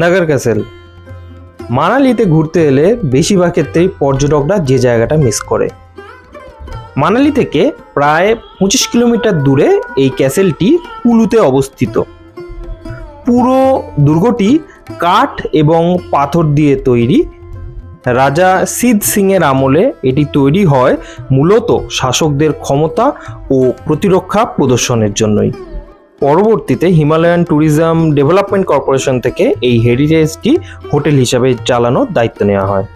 নাগার castle মানালিতে ঘুরতে এলে বেশিরভাগ ক্ষেত্রেই পর্যটকরা যে জায়গাটা মিস করে। মানালি থেকে প্রায় পঁচিশ কিলোমিটার দূরে এই ক্যাসেলটি কুলুতে অবস্থিত। পুরো দুর্গটি কাঠ এবং পাথর দিয়ে তৈরি। রাজা সিদ সিংয়ের আমলে এটি তৈরি হয় মূলত শাসকদের ক্ষমতা ও প্রতিরক্ষা প্রদর্শনের জন্যই। পরবর্তীতে হিমালয়ান ট্যুরিজম ডেভেলপমেন্ট কর্পোরেশন থেকে এই হেরিটেজটি হোটেল হিসাবে চালানোর দায়িত্ব নেওয়া হয়।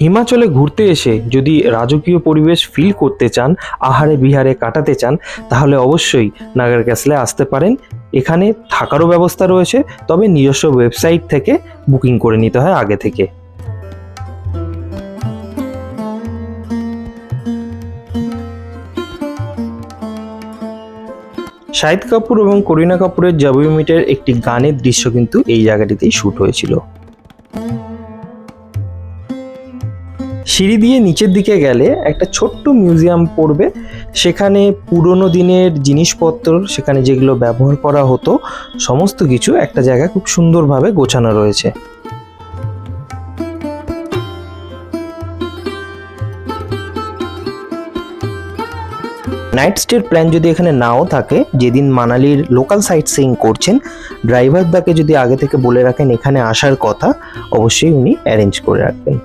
হিমাচলে ঘুরতে এসে যদি রাজকীয় পরিবেশ ফিল করতে চান, আহারে বিহারে কাটাতে চান, তাহলে অবশ্যই নাগার ক্যাসলে আসতে পারেন। এখানে থাকারও ব্যবস্থা রয়েছে, তবে নিজস্ব ওয়েবসাইট থেকে বুকিং করে নিতে হয় আগে থেকে। শাহিদ কাপুর এবং করিনা কাপুরের জাবি মিটের একটি গানের দৃশ্য কিন্তু এই জায়গাটিতেই শ্যুট হয়েছিল। সিঁড়ি দিয়ে নিচের দিকে গেলে একটা ছোট্ট মিউজিয়াম পড়বে। সেখানে পুরনো দিনের জিনিসপত্র, সেখানে যেগুলো ব্যবহার করা হতো, সমস্ত কিছু একটা জায়গায় খুব সুন্দরভাবে গোছানো রয়েছে। নাইট স্টের প্ল্যান যদি এখানে নাও থাকে, যেদিন মানালির লোকাল সাইট সিইং করছেন ড্রাইভার দাকে যদি আগে থেকে বলে রাখেন এখানে আসার কথা, অবশ্যই উনি অ্যারেঞ্জ করে রাখবেন।